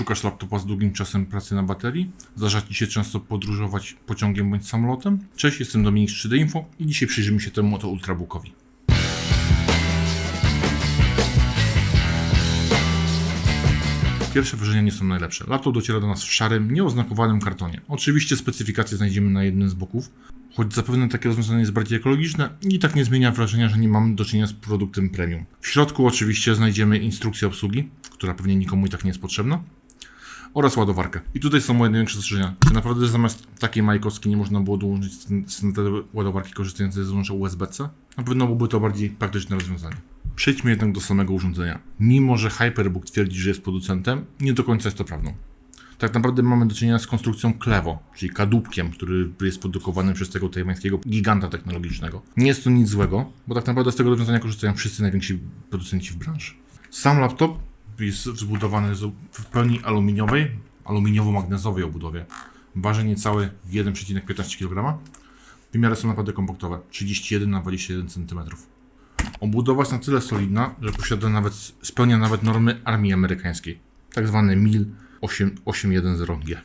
Szukasz laptopa z długim czasem pracy na baterii? Zdarza Ci się często podróżować pociągiem bądź samolotem? Cześć, jestem Dominik z 3D Info i dzisiaj przyjrzymy się temu oto Ultrabookowi. Pierwsze wrażenia nie są najlepsze. Laptop dociera do nas w szarym, nieoznakowanym kartonie. Oczywiście specyfikacje znajdziemy na jednym z boków, choć zapewne takie rozwiązanie jest bardziej ekologiczne i tak nie zmienia wrażenia, że nie mamy do czynienia z produktem premium. W środku oczywiście znajdziemy instrukcję obsługi, która pewnie nikomu i tak nie jest potrzebna, oraz ładowarkę. I tutaj są moje największe zastrzeżenia. Czy naprawdę zamiast takiej majkowskiej nie można było dołączyć standardowej ładowarki korzystającej z złącza USB-C? Na pewno byłoby to bardziej praktyczne rozwiązanie. Przejdźmy jednak do samego urządzenia. Mimo, że Hyperbook twierdzi, że jest producentem, nie do końca jest to prawdą. Tak naprawdę mamy do czynienia z konstrukcją Klevo, czyli kadłubkiem, który jest produkowany przez tego tajwańskiego giganta technologicznego. Nie jest to nic złego, bo tak naprawdę z tego rozwiązania korzystają wszyscy najwięksi producenci w branży. Sam laptop jest zbudowany w pełni aluminiowej, aluminiowo-magnezowej obudowie. Waży niecałe 1,15 kg. Wymiary są naprawdę kompaktowe, 31 na 21 cm. Obudowa jest na tyle solidna, że posiada nawet, spełnia nawet normy armii amerykańskiej, tak zwane MIL 8- 810G.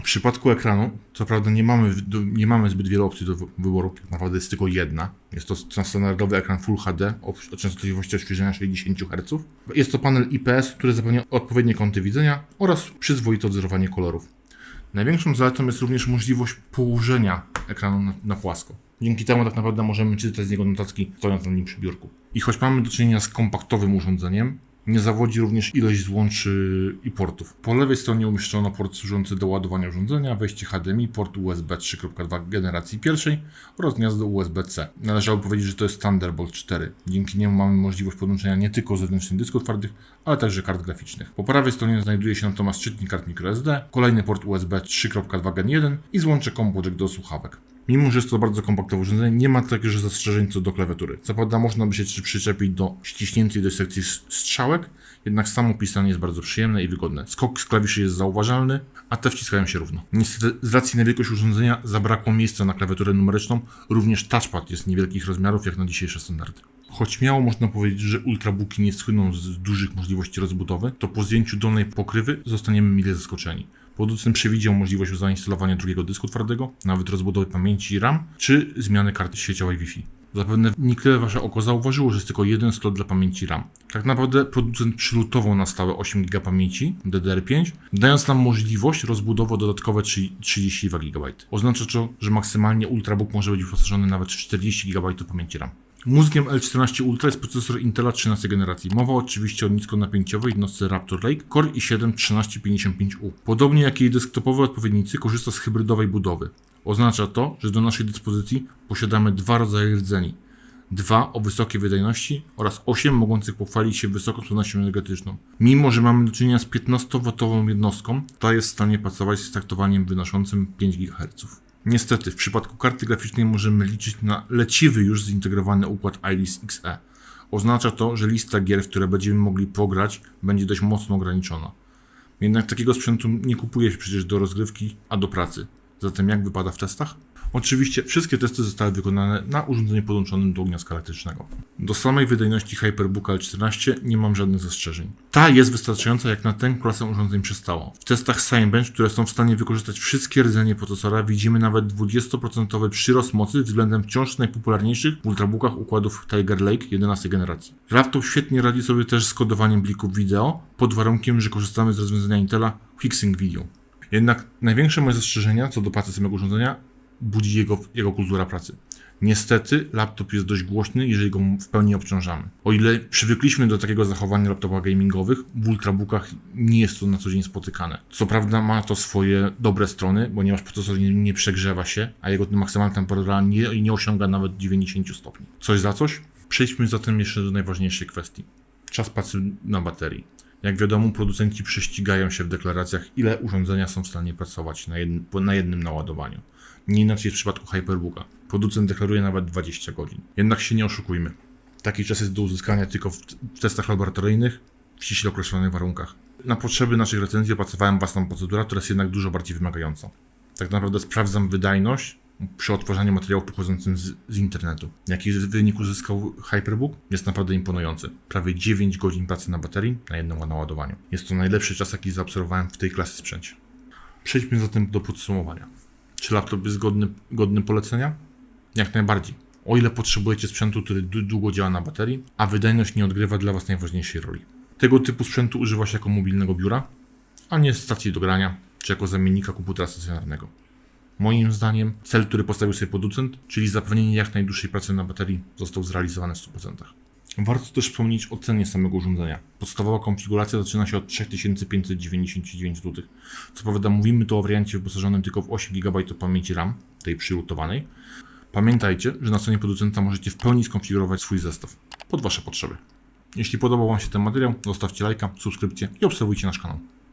W przypadku ekranu, co prawda nie mamy, nie mamy zbyt wiele opcji do wy- wyboru, tak naprawdę jest tylko jedna. Jest to standardowy ekran Full HD o o częstotliwości odświeżenia 60 Hz. Jest to panel IPS, który zapewnia odpowiednie kąty widzenia oraz przyzwoite odzorowanie kolorów. Największą zaletą jest również możliwość położenia ekranu na, na płasko. Dzięki temu tak naprawdę możemy czytać z niego notatki stojąc na nim przy biurku. I choć mamy do czynienia z kompaktowym urządzeniem, nie zawodzi również ilość złączy i portów. Po lewej stronie umieszczono port służący do ładowania urządzenia, wejście HDMI, port USB 3.2 generacji pierwszej oraz gniazdo USB-C. Należało powiedzieć, że to jest Thunderbolt 4. Dzięki niemu mamy możliwość podłączenia nie tylko zewnętrznych dysków twardych, ale także kart graficznych. Po prawej stronie znajduje się natomiast czytnik kart microSD, kolejny port USB 3.2 Gen 1 i złącze jack do słuchawek. Mimo, że jest to bardzo kompaktowe urządzenie, nie ma także zastrzeżeń co do klawiatury. Co prawda można by się przyczepić do ściśniętej do sekcji strzałek, jednak samo pisanie jest bardzo przyjemne i wygodne. Skok z klawiszy jest zauważalny, a te wciskają się równo. Niestety z racji na wielkość urządzenia zabrakło miejsca na klawiaturę numeryczną, również touchpad jest niewielkich rozmiarów jak na dzisiejsze standardy. Choć miało można powiedzieć, że ultrabooki nie słyną z dużych możliwości rozbudowy, to po zdjęciu dolnej pokrywy zostaniemy mile zaskoczeni. Producent przewidział możliwość zainstalowania drugiego dysku twardego, nawet rozbudowy pamięci RAM, czy zmiany karty sieciowej Wi-Fi. Zapewne niektóre wasze oko zauważyło, że jest tylko jeden slot dla pamięci RAM. Tak naprawdę producent przylutował na stałe 8 GB pamięci DDR5, dając nam możliwość rozbudowy dodatkowe 3 32 GB. Oznacza to, że maksymalnie Ultrabook może być wyposażony nawet w 40 GB pamięci RAM. Mózgiem L14 Ultra jest procesor Intela 13 generacji. Mowa oczywiście o niskonapięciowej jednostce Raptor Lake Core i7 1355U. Podobnie jak jej desktopowe odpowiednicy korzysta z hybrydowej budowy. Oznacza to, że do naszej dyspozycji posiadamy dwa rodzaje rdzeni. Dwa o wysokiej wydajności oraz 8 mogących pochwalić się wysoką sprawnością energetyczną. Mimo, że mamy do czynienia z 15W jednostką, ta jest w stanie pracować z taktowaniem wynoszącym 5 GHz. Niestety, w przypadku karty graficznej możemy liczyć na leciwy już zintegrowany układ Iris Xe. Oznacza to, że lista gier, w które będziemy mogli pograć, będzie dość mocno ograniczona. Jednak takiego sprzętu nie kupuje się przecież do rozgrywki, a do pracy. Zatem jak wypada w testach? Oczywiście wszystkie testy zostały wykonane na urządzeniu podłączonym do gniazdka elektrycznego. Do samej wydajności Hyperbooka L14 nie mam żadnych zastrzeżeń. Ta jest wystarczająca jak na tę klasę urządzeń przystało. W testach Cinebench, które są w stanie wykorzystać wszystkie rdzenie procesora, widzimy nawet 20% przyrost mocy względem wciąż najpopularniejszych w ultrabookach układów Tiger Lake 11 generacji. Laptop świetnie radzi sobie też z kodowaniem plików wideo, pod warunkiem, że korzystamy z rozwiązania Intela QuickSync Video. Jednak największe moje zastrzeżenia co do pracy samego urządzenia budzi jego, jego kultura pracy. Niestety laptop jest dość głośny, jeżeli go w pełni obciążamy. O ile przywykliśmy do takiego zachowania laptopach gamingowych, w ultrabookach nie jest to na co dzień spotykane. Co prawda ma to swoje dobre strony, ponieważ procesor nie, nie przegrzewa się, a jego maksymalna temperatura nie, nie osiąga nawet 90 stopni. Coś za coś? Przejdźmy zatem jeszcze do najważniejszej kwestii. Czas pracy na baterii. Jak wiadomo, producenci prześcigają się w deklaracjach, ile urządzenia są w stanie pracować na, jednym, na jednym naładowaniu. Nie inaczej w przypadku Hyperbooka. Producent deklaruje nawet 20 godzin. Jednak się nie oszukujmy. Taki czas jest do uzyskania tylko w, testach laboratoryjnych w ściśle określonych warunkach. Na potrzeby naszych recenzji opracowałem własną procedurę, która jest jednak dużo bardziej wymagająca. Tak naprawdę sprawdzam wydajność przy odtwarzaniu materiałów pochodzącym z, z internetu. Jaki wynik uzyskał Hyperbook? Jest naprawdę imponujący. Prawie 9 godzin pracy na baterii na jednym naładowaniu. Jest to najlepszy czas, jaki zaobserwowałem w tej klasy sprzęcie. Przejdźmy zatem do podsumowania. Czy laptop jest godny, godny polecenia? Jak najbardziej. O ile potrzebujecie sprzętu, który długo działa na baterii, a wydajność nie odgrywa dla Was najważniejszej roli. Tego typu sprzętu używa się jako mobilnego biura, a nie stacji do grania, czy jako zamiennika komputera stacjonarnego. Moim zdaniem cel, który postawił sobie producent, czyli zapewnienie jak najdłuższej pracy na baterii, został zrealizowany w 100%. Warto też wspomnieć o cenie samego urządzenia. Podstawowa konfiguracja zaczyna się od 3599 zł. Co prawda mówimy tu o wariancie wyposażonym tylko w 8 GB pamięci RAM, tej przylutowanej. Pamiętajcie, że na stronie producenta możecie w pełni skonfigurować swój zestaw pod Wasze potrzeby. Jeśli podobał Wam się ten materiał, zostawcie lajka, subskrypcję i obserwujcie nasz kanał.